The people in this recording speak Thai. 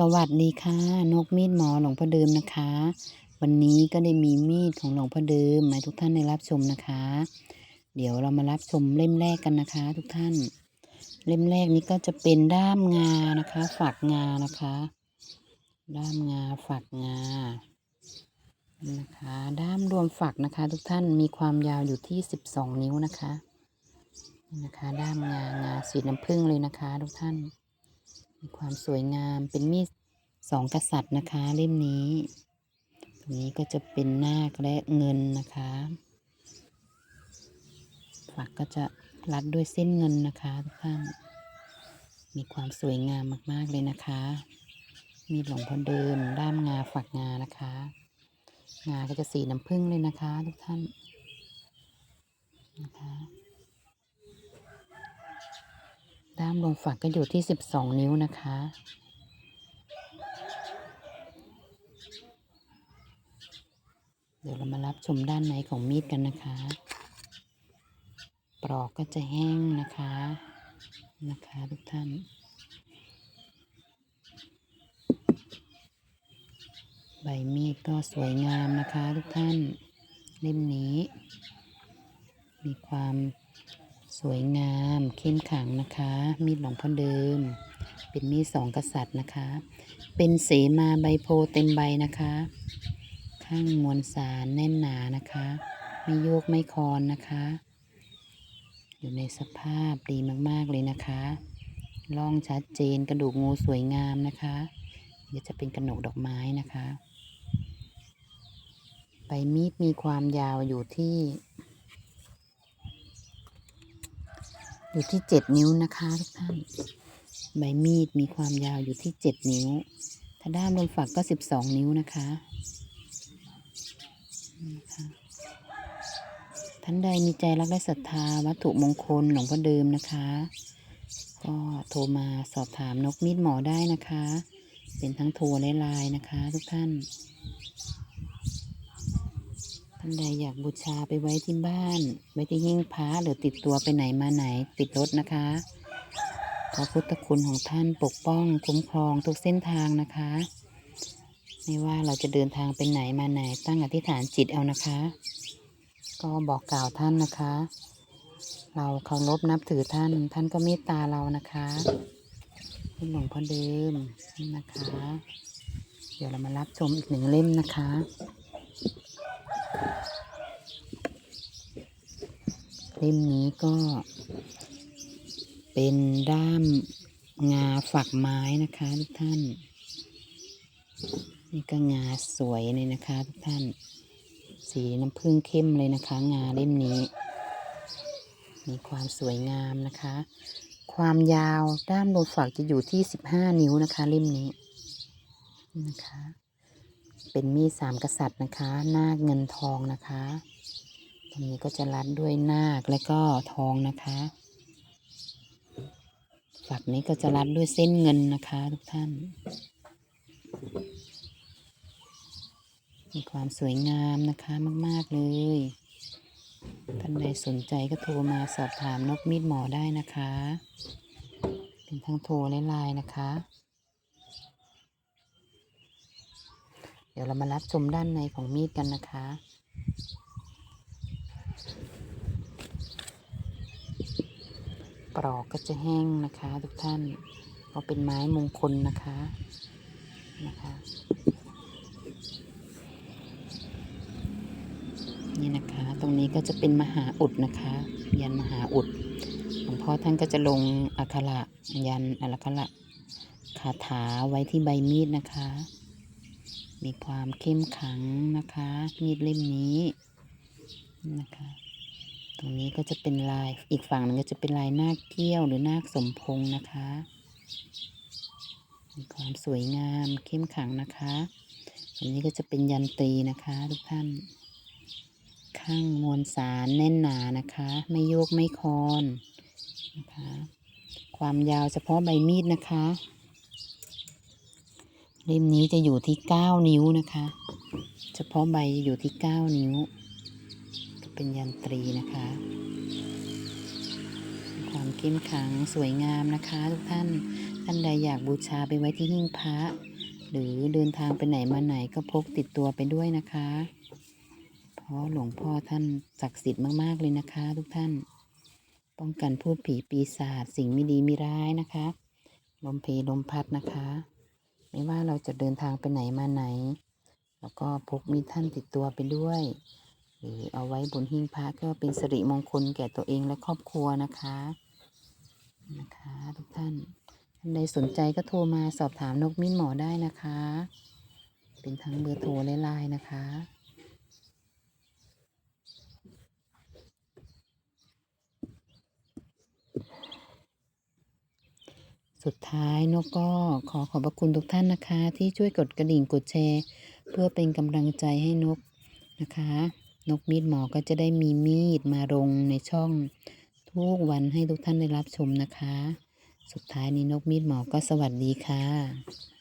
สวัสดีค่ะ นกมีดหมอหลวงพ่อเดิมนะคะ วันนี้ก็ได้มีมีดของหลวงพ่อเดิมมาให้ทุกท่านได้รับชมนะคะ เดี๋ยวเรามารับชมเล่มแรกกันนะคะ ทุกท่าน เล่มแรกนี้ก็จะเป็นด้ามงานะคะ ฝักงานะคะ ด้ามงาฝักงานะคะ ด้ามรวมฝักนะคะ ทุกท่านมีความยาวอยู่ที่สิบสองนิ้วนะคะนี่นะคะ ด้ามงางาสีน้ำผึ้งเลยนะคะ ทุกท่าน มีความสวยงามเป็นมีดสองกษัตริย์นะคะเล่มนี้ ตรงนี้ก็จะเป็นนาคและเงินนะคะฝักก็จะรัดด้วยเส้นเงินนะคะทุกท่านมีความสวยงามมาก ๆ เลยนะคะ มีหลวงพ่อเดิมด้ามงาฝักงานะคะ งาก็จะสีน้ำผึ้งเลยนะคะ ทุกท่านนะคะ ด้ามลงฝักก็อยู่ที่สิบสองนิ้วนะคะ เดี๋ยวเรามารับชมด้านในของมีดกันนะคะ ปลอกก็จะแห้งนะคะนะคะทุกท่านใบมีดก็สวยงามนะคะทุกท่าน เล่มนี้ มีความ สวยงามเข้มขังนะคะ มีดหลวงพ่อเดิม เป็นมีดสองกษัตริย์นะคะ เป็นเสมาใบโพเต็มใบนะคะ ข้างมวลสารแน่นหนานะคะ ไม่โยกไม่คอนนะคะ อยู่ในสภาพดีมากๆเลยนะคะร่องชัดเจนกระดูกงูสวยงามนะคะเดี๋ยวจะเป็นกระหนกดอกไม้นะคะ ใบมีดมีความยาวอยู่ที่ อยู่ที่เจ็ดนิ้วนะคะทุกท่าน ใบมีดมีความยาวอยู่ที่เจ็ดนิ้ว ถ้าด้ามลมฝักก็สิบสองนิ้วนะคะท่านใดมีใจรักและศรัทธาวัตถุมงคลหลวงพ่อเดิมนะคะ ก็โทรมาสอบถามนกมีดหมอได้นะคะ เป็นทั้งโทรและไลน์นะคะ ทุกท่านานใดอยากบูชาไปไว้ที่บ้าน ไว้ที่หิ้งพระหรือติดตัวไปไหนมาไหน ติดรถนะคะ ขอพุทธคุณของท่านปกป้องคุ้มครองทุกเส้นทางนะคะ ไม่ว่าเราจะเดินทางไปไหนมาไหน ตั้งอธิษฐานจิตเอานะคะ ก็บอกกล่าวท่านนะคะ เราเคารพนับถือท่าน ท่านก็เมตตาเรานะคะเป็นหลวงพ่อเดิมนี่นะคะ เดี๋ยวเรามารับชมอีกหนึ่งเล่มนะคะ เล่มนี้ก็ เป็นด้ามงาฝักไม้นะคะทุกท่าน นี่ก็งาสวยเลยนะคะทุกท่าน สีน้ำผึ้งเข้มเลยนะคะ งาเล่มนี้ มีความสวยงามนะคะ ความยาวด้ามโลฝักจะอยู่ที่สิบห้านิ้วนะคะ เล่มนี้นะคะ เป็นมีดสามกษัตริย์นะคะ หน้าเงินทองนะคะ ตรงนี้ก็จะรัดด้วยนาคและก็ทองนะคะ ฝักนี้ก็จะรัดด้วยเส้นเงินนะคะทุกท่าน มีความสวยงามนะคะมาก ๆ เลย ท่านใดสนใจก็โทรมาสอบถามนกมีดหมอได้นะคะ เป็นทั้งโทรและไลน์นะคะ เดี๋ยวเรามารับชมด้านในของมีดกันนะคะ ปลอกก็จะแห้งนะคะ ทุกท่านเพราะเป็นไม้มงคลนะคะนะคะนี่นะคะ ตรงนี้ก็จะเป็นมหาอุดนะคะ ยันมหาอุดหลวงพ่อท่านก็จะลงอักขระยันอักขระคาถาไว้ที่ใบมีดนะคะ มีความเข้มขังนะคะ มีดเล่มนี้นะคะ ตรงนี้ก็จะเป็นลายอีกฝั่งนึงก็จะเป็นลายนาคเกี้ยวหรือนาคสมพงษ์นะคะมีความสวยงามเข้มขังนะคะตรงนี้ก็จะเป็นยันตีนะคะ ทุกท่าน ข้างมวลสารแน่นหนานะคะ ไม่โยกไม่คอนนะคะความยาวเฉพาะใบมีดนะคะเล่มนี้จะอยู่ที่เก้านิ้วนะคะ เฉพาะใบอยู่ที่เก้านิ้ว เป็นยันตรีนะคะความเข้มขังสวยงามนะคะ ทุกท่านท่านใดอยากบูชาไปไว้ที่หิ้งพระ หรือเดินทางไปไหนมาไหนก็พกติดตัวไปด้วยนะคะ เพราะหลวงพ่อท่านศักดิ์สิทธิ์มากๆเลยนะคะ ทุกท่าน ป้องกันพูดผีปีศาจสิ่งไม่ดีไม่ร้ายนะคะ ลมเพลลมพัดนะคะ ไม่ว่าเราจะเดินทางไปไหนมาไหน แล้วก็พกมีท่านติดตัวไปด้วย เอาไว้บนหิ้งพระก็เป็นสิริมงคลแก่ตัวเองและครอบครัวนะคะนะคะทุกท่านท่านใดสนใจก็โทรมาสอบถามนกมิ้นหมอได้นะคะ เป็นทั้งเบอร์โทรและไลน์นะคะสุดท้ายนกก็ขอขอบพระคุณทุกท่านนะคะ ที่ช่วยกดกระดิ่งกดแชร์ เพื่อเป็นกำลังใจให้นกนะคะ นกมีดหมอก็จะได้มีมีดมาลงในช่องทุกวันให้ทุกท่านได้รับชมนะคะ สุดท้ายนี้นกมีดหมอก็สวัสดีค่ะ